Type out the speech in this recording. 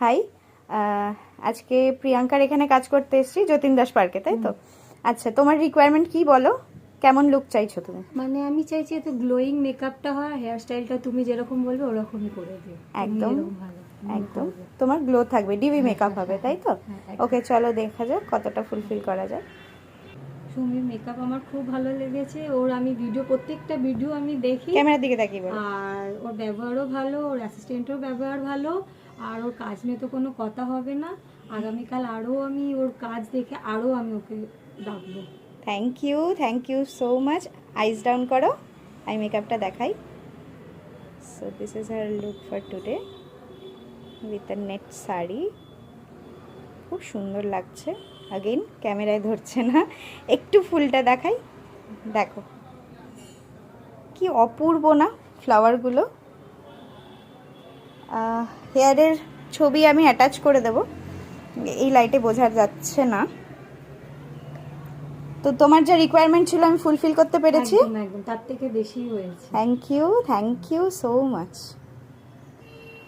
High আজকে প্রিয়াঙ্কার এখানে কাজ করতে এসেছি যতীন দাস পার্কে তাই তো? আচ্ছা তোমার রিকোয়ারমেন্ট কি বলো? কেমন লুক চাইছো তুমি? মানে আমি চাইছি একটু গ্লোয়িং মেকআপটা হয় হেয়ার স্টাইলটা তুমি যেরকম বলবে ওরকমই করে দিও। একদম, তুমি একদম। তোমার গ্লো থাকবে ডিবি মেকআপ হ্যাঁ, হবে তাই তো? হ্যাঁ, ওকে চলো দেখা যাক কতটা ফুলফিল করা যায়। সুমির মেকআপ আমার খুব ভালো লেগেছে ওর আমি ভিডিও প্রত্যেকটা ভিডিও আমি দেখি। ক্যামেরার দিকে তাকিয়ে আর ওর ব্যবহারও ভালো ওর অ্যাসিস্ট্যান্টেরও ব্যবহার ভালো আর ওর কাজ নিয়ে তো কোনো কথা হবে না। আগামীকাল আরও আমি ওর কাজ দেখে আরও আমি ওকে ডাকবো। Thank you thank you so much eyes down করো আই মেকআপটা দেখাই। So this is her look for today with a net sari খুব সুন্দর লাগছে। আগেন ক্যামেরায় ধরছে না। একটু ফুলটা দেখাই। দেখো। কি অপূর্ব না ফ্লাওয়ারগুলো হেয়ারের ছবি আমি অ্যাটাচ করে দেব। এই লাইটে বোঝা যাচ্ছে না। তো তোমার যে রিকোয়ারমেন্ট ছিল আমি ফুলফিল করতে পেরেছি? একদম তার থেকে বেশি হয়েছে। Thank you thank you so much